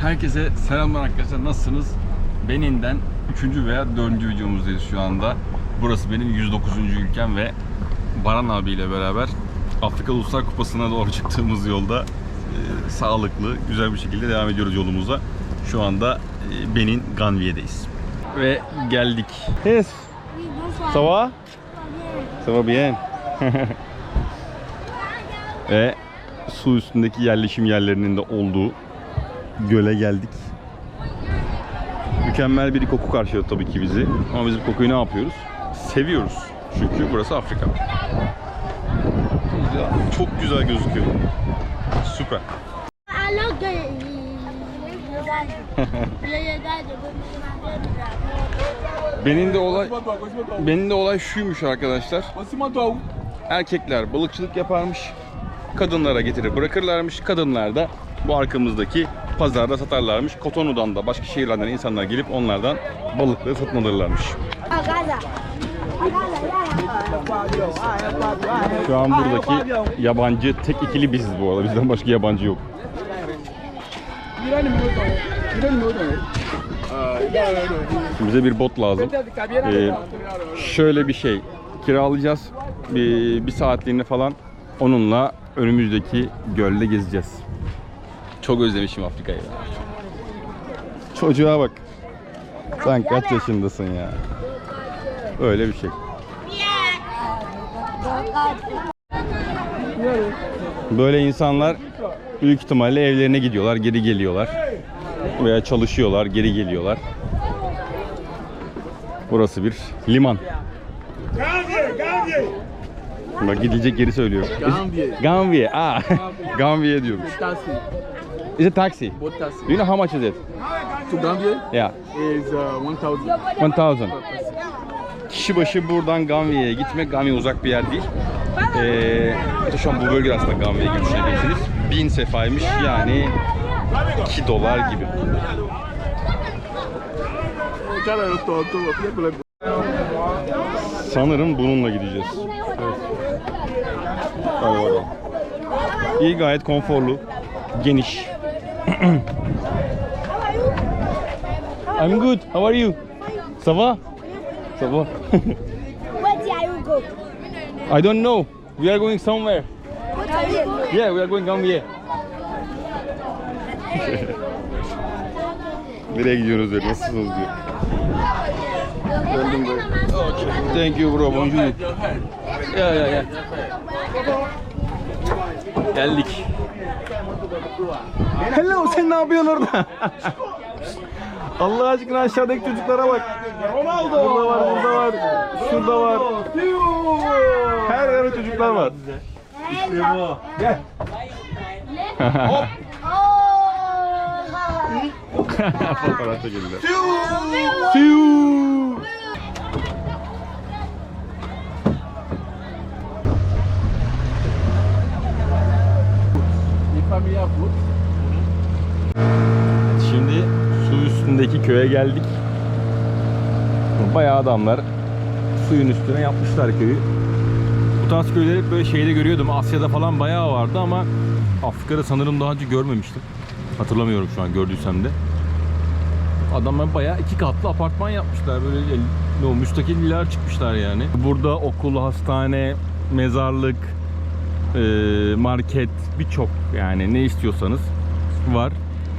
Herkese selamlar arkadaşlar. Nasılsınız? Benin'den 3. veya 4. videomuzdayız şu anda. Burası benim 109. ülkem ve Baran abiyle beraber Afrika Uluslar Kupası'na doğru çıktığımız yolda e, sağlıklı, güzel bir şekilde devam ediyoruz yolumuza. Şu anda e, Benin Ganviye'deyiz. Ve geldik. Yes. Ça va? Ça va bien. Ve su üstündeki yerleşim yerlerinin de olduğu göle geldik. Mükemmel bir koku karşılıyor tabii ki bizi. Ama biz bu kokuyu ne yapıyoruz? Seviyoruz. Çünkü burası Afrika. Ya, çok güzel gözüküyor. Süper. Benim de olay benim de olay şuymuş arkadaşlar. Erkekler balıkçılık yaparmış. Kadınlara getirir bırakırlarmış. Kadınlar da bu arkamızdaki pazarda satarlarmış. Kotonu'dan da başka şehirlerden insanlar gelip onlardan balıkları satın alırlarmış. Şu an buradaki yabancı tek ikili biziz bu arada. Bizden başka yabancı yok. Bize bir bot lazım. Ee, şöyle bir şey kiralayacağız. Bir, bir saatliğine falan onunla önümüzdeki gölde gezeceğiz. Çok özlemişim Afrika'yı. Çocuğa bak. Sen kaç yaşındasın ya? Öyle bir şey. Böyle insanlar büyük ihtimalle evlerine gidiyorlar, geri geliyorlar. Veya çalışıyorlar, geri geliyorlar. Burası bir liman. Bak gidilecek yeri söylüyor. Gambier. Gambier. Ah. Gambier diyormuş. Is it taxi? Boat taxi. Do you know how much is it? To Gambier Yeah. is uh, 1000. 1000. Kişi başı buradan Gambiye'ye gitmek, Gambiye uzak bir yer değil. Ee, şu an bu bölgede aslında Gambiye'ye görüşebilirsiniz. 1000 sefaymış yani 2 dolar gibi. Sanırım bununla gideceğiz. Hadi bakalım. İyi gayet konforlu, geniş. I'm good. How are you? Ça va? Ça va? Where did you go? I don't know. We are going somewhere. Yeah, we are going Gambiye. Nereye gidiyoruz diyor. Nasılsınız diyor. Geldim böyle. Okay. Thank you bro. Bonjour. Ya ya ya. Geldik. Hello sen ne yapıyorsun orada? Allah aşkına aşağıdaki çocuklara bak. Ronaldo. Burada var, burada var. Şurada var. Her yerde çocuklar var. Gel. Oh! Fotoğraf çekildi. Fiu. Les familiar boat. Şimdi su üstündeki köye geldik. Bayağı adamlar suyun üstüne yapmışlar köyü. Bu tarz köyleri böyle şeyde görüyordum. Asya'da falan bayağı vardı ama Afrika'da sanırım daha önce görmemiştim. Hatırlamıyorum şu an gördüysem de. Adamlar bayağı iki katlı apartman yapmışlar. Böyle el- o müstakil villalar çıkmışlar yani. Burada okul, hastane, mezarlık, market birçok yani ne istiyorsanız var.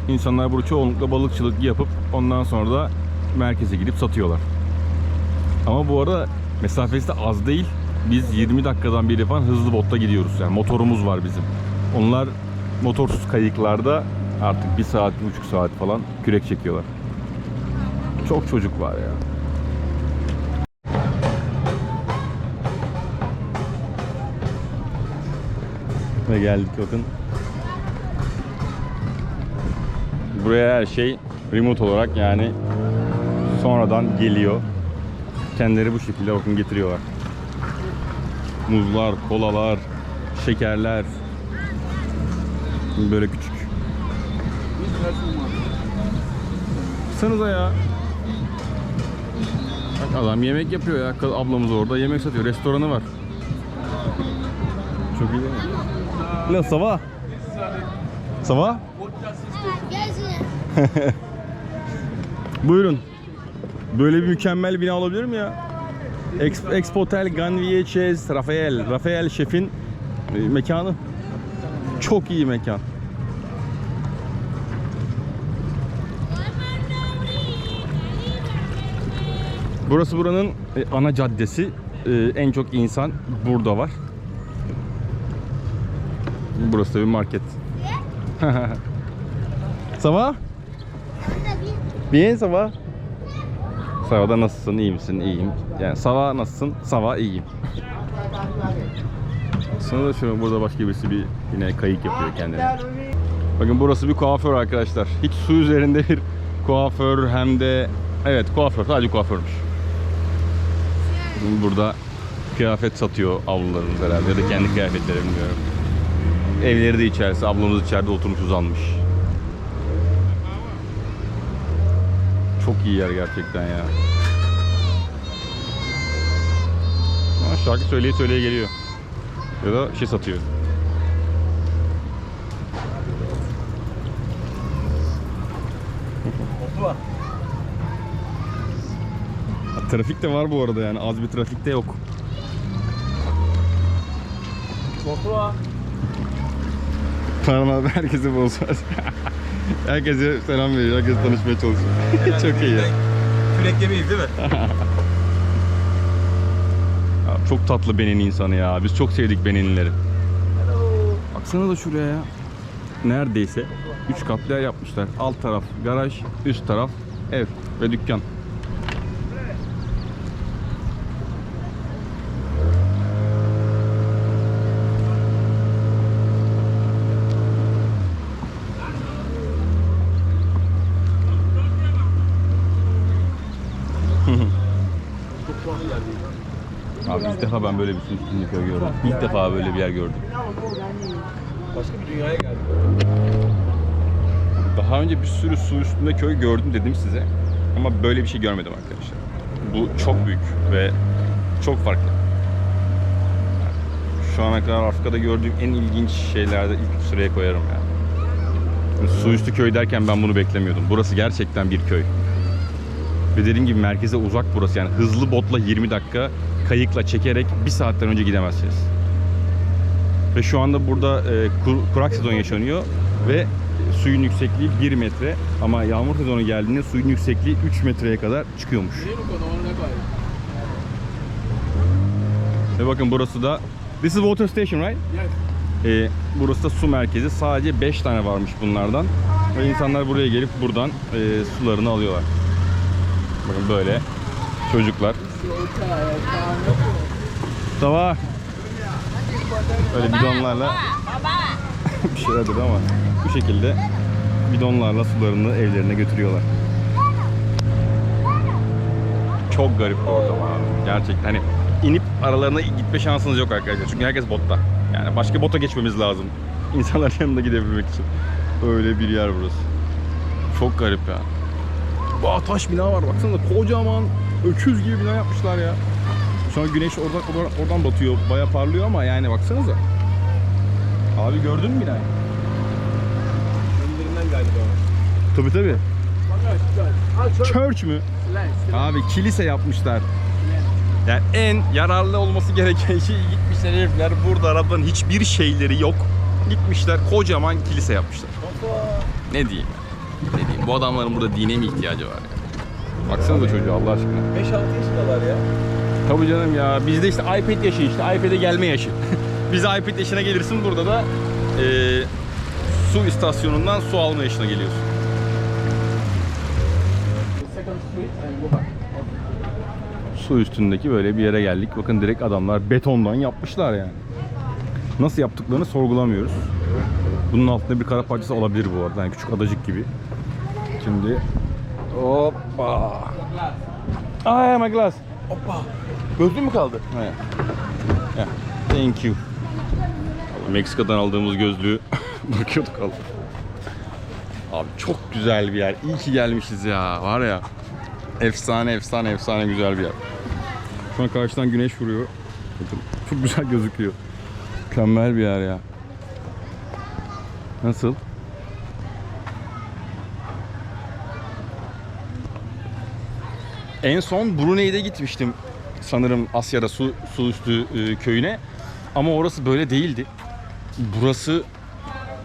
İnsanlar burada çoğunlukla balıkçılık yapıp ondan sonra da merkeze gidip satıyorlar. Ama bu arada mesafesi de az değil. Biz 20 dakikadan beri falan hızlı botta gidiyoruz. Yani motorumuz var bizim. Onlar motorsuz kayıklarda artık bir saat, bir buçuk saat falan kürek çekiyorlar. Çok çocuk var ya. Ve geldik bakın. Buraya her şey remote olarak yani sonradan geliyor. Kendileri bu şekilde bakın getiriyorlar. Muzlar, kolalar, şekerler. Böyle küçük. Baksanıza ya. Bak adam yemek yapıyor ya. Ablamız orada yemek satıyor. Restoranı var. Çok iyi değil mi? Ne, ça va? Ça va? Buyurun. Böyle bir mükemmel bina olabilir mi ya? Ex, Expo Hotel Ganvieches Rafael. Rafael şefin e, mekanı. Çok iyi mekan. Burası buranın e, ana caddesi. E, En çok insan burada var. Burası da bir market. Ça va? Bien, ça va? Sava'da nasılsın, iyi misin? İyiyim. Yani Sava nasılsın? Sava iyiyim. Sonra da şu burada başka birisi bir yine kayık yapıyor kendine. Bakın burası bir kuaför arkadaşlar. Hiç su üzerinde bir kuaför hem de evet kuaför sadece kuaförmüş. Burada kıyafet satıyor avlularımız herhalde ya da kendi kıyafetleri bilmiyorum. Evleri de içerisi. Ablamız içeride oturmuş uzanmış. Çok iyi yer gerçekten ya. Şarkı söyleye söyleye geliyor. Ya da şey satıyor. Trafik de var bu arada yani az bir trafik de yok. Bonsoir. Parma abi herkese bol şans. Herkese selam veriyor. Herkes tanışmaya çalışıyor. Çok iyi ya. Kürek yemeyiz değil mi? Ya Çok tatlı Benin insanı ya. Biz çok sevdik Beninlileri. Baksana da şuraya ya. Neredeyse 3 katlı yer yapmışlar. Alt taraf garaj, üst taraf ev ve dükkan. Abi ilk defa ben böyle bir su üstünde köy gördüm. İlk defa böyle bir yer gördüm. Başka bir dünyaya geldik. Daha önce bir sürü su üstünde köy gördüm dedim size. Ama böyle bir şey görmedim arkadaşlar. Bu çok büyük ve çok farklı. Şu ana kadar Afrika'da gördüğüm en ilginç şeylerde ilk sıraya koyarım ya. Yani su üstü köy derken ben bunu beklemiyordum. Burası gerçekten bir köy. Ve dediğim gibi merkeze uzak burası. Yani hızlı botla 20 dakika, kayıkla çekerek bir saatten önce gidemezsiniz. Ve şu anda burada e, kur, kurak sezon yaşanıyor ve suyun yüksekliği 1 metre ama yağmur sezonu geldiğinde suyun yüksekliği 3 metreye kadar çıkıyormuş. Ve bakın burası da This is water station right? Yes. E, burası da su merkezi. Sadece 5 tane varmış bunlardan. Ve insanlar buraya gelip buradan e, sularını alıyorlar. Bakın böyle çocuklar. Sabah. Böyle bidonlarla bir şeyler dedi ama bu şekilde bidonlarla sularını evlerine götürüyorlar. Çok garip bir ortam abi. Gerçekten hani inip aralarına gitme şansınız yok arkadaşlar. Çünkü herkes botta. Yani başka bota geçmemiz lazım. İnsanların yanına gidebilmek için. Öyle bir yer burası. Çok garip ya. Aa, taş bina var baksana kocaman öküz gibi bina yapmışlar ya. Şu an güneş oradan, oradan, oradan batıyor. Baya parlıyor ama yani baksanıza. Abi gördün mü binayı? Kendilerinden galiba. Tabii tabii. Ah, church. Mü? Abi kilise yapmışlar. Yani en yararlı olması gereken şey gitmişler herifler. Burada arabanın hiçbir şeyleri yok. Gitmişler kocaman kilise yapmışlar. Ne diyeyim? Ne diyeyim? Bu adamların burada dine mi ihtiyacı var? Baksanıza çocuğa Allah aşkına. 5-6 yaşındalar ya. Tabii canım ya. Bizde işte iPad yaşı işte. iPad'e gelme yaşı. Biz iPad yaşına gelirsin burada da eee, su istasyonundan su alma yaşına geliyorsun. Su üstündeki böyle bir yere geldik. Bakın direkt adamlar betondan yapmışlar yani. Nasıl yaptıklarını sorgulamıyoruz. Bunun altında bir kara parçası olabilir bu arada. Yani küçük adacık gibi. Şimdi hoppa. Aa my glass. Hoppa. Gözlüğün mü kaldı? Evet. Yeah. Thank you. Meksika'dan aldığımız gözlüğü bakıyorduk al. Abi çok güzel bir yer. İyi ki gelmişiz ya. Var ya. Efsane efsane efsane güzel bir yer. Şu an karşıdan güneş vuruyor. Bakın çok güzel gözüküyor. Mükemmel bir yer ya. Nasıl? En son Brunei'de gitmiştim sanırım Asya'da su, su üstü e, köyüne. Ama orası böyle değildi. Burası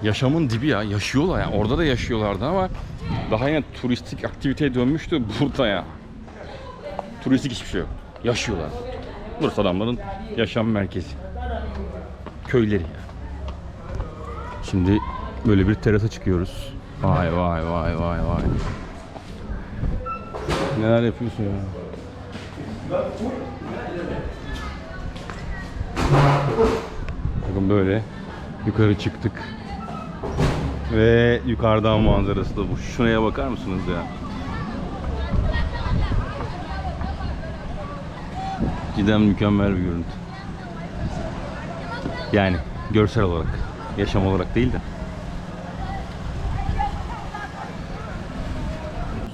yaşamın dibi ya. Yaşıyorlar ya. Orada da yaşıyorlardı ama daha yine turistik aktiviteye dönmüştü. Burada ya. Turistik hiçbir şey yok. Yaşıyorlar. Burası adamların yaşam merkezi. Köyleri ya. Şimdi böyle bir terasa çıkıyoruz. Vay vay vay vay vay. Neler yapıyorsun ya? Bakın böyle yukarı çıktık. Ve yukarıdan manzarası da bu. Şuraya bakar mısınız ya? Cidden mükemmel bir görüntü. Yani görsel olarak, yaşam olarak değil de.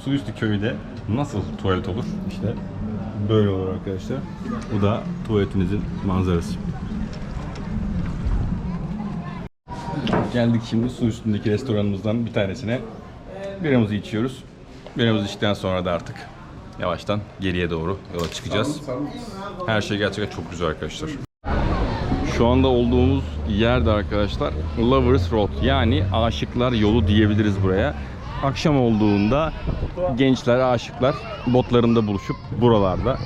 Su üstü köyde nasıl tuvalet olur? İşte böyle olur arkadaşlar. Bu da tuvaletinizin manzarası. Geldik şimdi su üstündeki restoranımızdan bir tanesine. Biramızı içiyoruz. Biramızı içtikten sonra da artık yavaştan geriye doğru yola çıkacağız. Her şey gerçekten çok güzel arkadaşlar. Şu anda olduğumuz yerde arkadaşlar Lovers Road yani aşıklar yolu diyebiliriz buraya. Akşam olduğunda gençler, aşıklar botlarında buluşup buralarda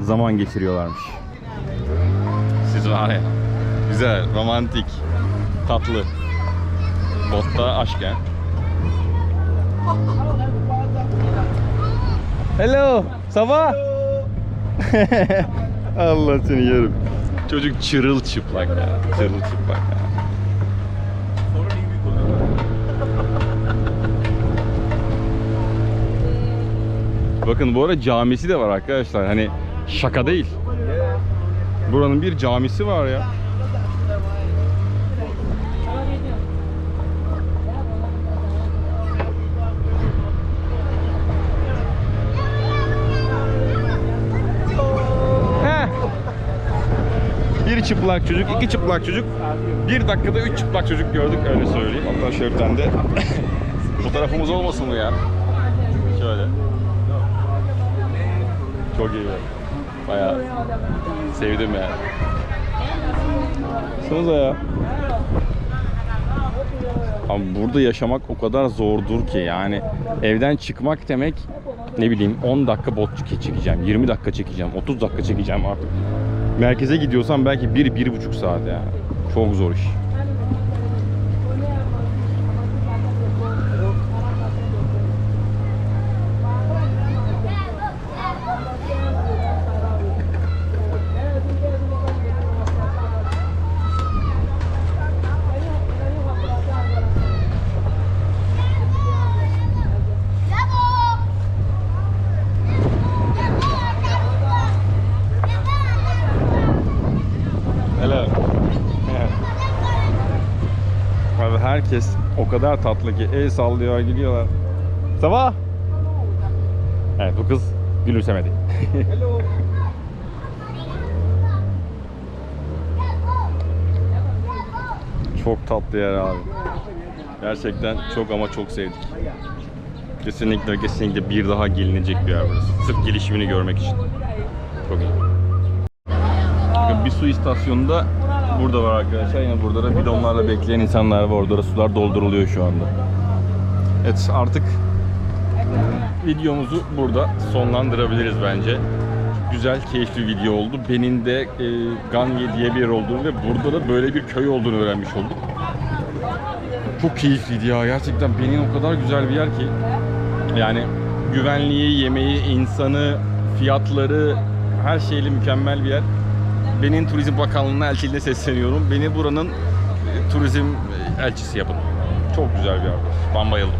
zaman geçiriyorlarmış. Siz var ya güzel, romantik, tatlı. Botta aşk ya. Hello, Sabah. Allah seni yerim. Çocuk çırılçıplak ya. Çırılçıplak ya. Bakın bu arada camisi de var arkadaşlar. Hani şaka değil. Buranın bir camisi var ya. Bir çıplak çocuk, iki çıplak çocuk, bir dakikada üç çıplak çocuk gördük öyle söyleyeyim. Hatta tane de fotoğrafımız olmasın mı ya? Şöyle. Çok iyi. Bayağı sevdim yani. Baksanıza ya. Ama burada yaşamak o kadar zordur ki yani evden çıkmak demek ne bileyim 10 dakika bot çekeceğim, 20 dakika çekeceğim, 30 dakika çekeceğim artık. Merkeze gidiyorsam belki 1-1,5 saat yani. Çok zor iş. Hello. Abi herkes o kadar tatlı ki el sallıyor gidiyorlar. Sabah. Evet bu kız gülümsemedi. Hello. çok tatlı yer abi. Gerçekten çok ama çok sevdik. Kesinlikle kesinlikle bir daha gelinecek bir yer burası. Sırf gelişimini görmek için. Çok iyi. Bir su istasyonunda burada var arkadaşlar. Yine burada da bidonlarla bekleyen insanlar var. Orada da sular dolduruluyor şu anda. Evet artık videomuzu burada sonlandırabiliriz bence. Güzel, keyifli video oldu. Benin de e, Ganye diye bir yer olduğunu ve burada da böyle bir köy olduğunu öğrenmiş olduk. Çok keyifliydi ya. Gerçekten Benin o kadar güzel bir yer ki. Yani güvenliği, yemeği, insanı, fiyatları her şeyle mükemmel bir yer. Benin Turizm Bakanlığı'na elçiliğine sesleniyorum. Beni buranın e, turizm elçisi yapın. Çok güzel bir yer. Ben bayıldım.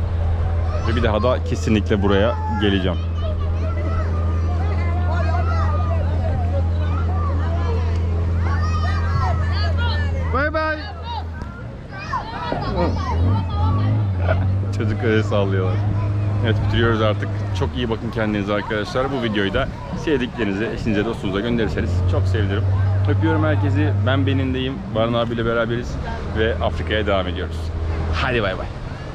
Ve bir daha da kesinlikle buraya geleceğim. Bay bay. Çocuk öyle sallıyorlar. Evet bitiriyoruz artık. Çok iyi bakın kendinize arkadaşlar. Bu videoyu da sevdiklerinize, eşinize, dostunuza gönderirseniz çok sevinirim. Öpüyorum herkesi. Ben Benin'deyim. Baran abiyle beraberiz ve Afrika'ya devam ediyoruz. Hadi bay bay.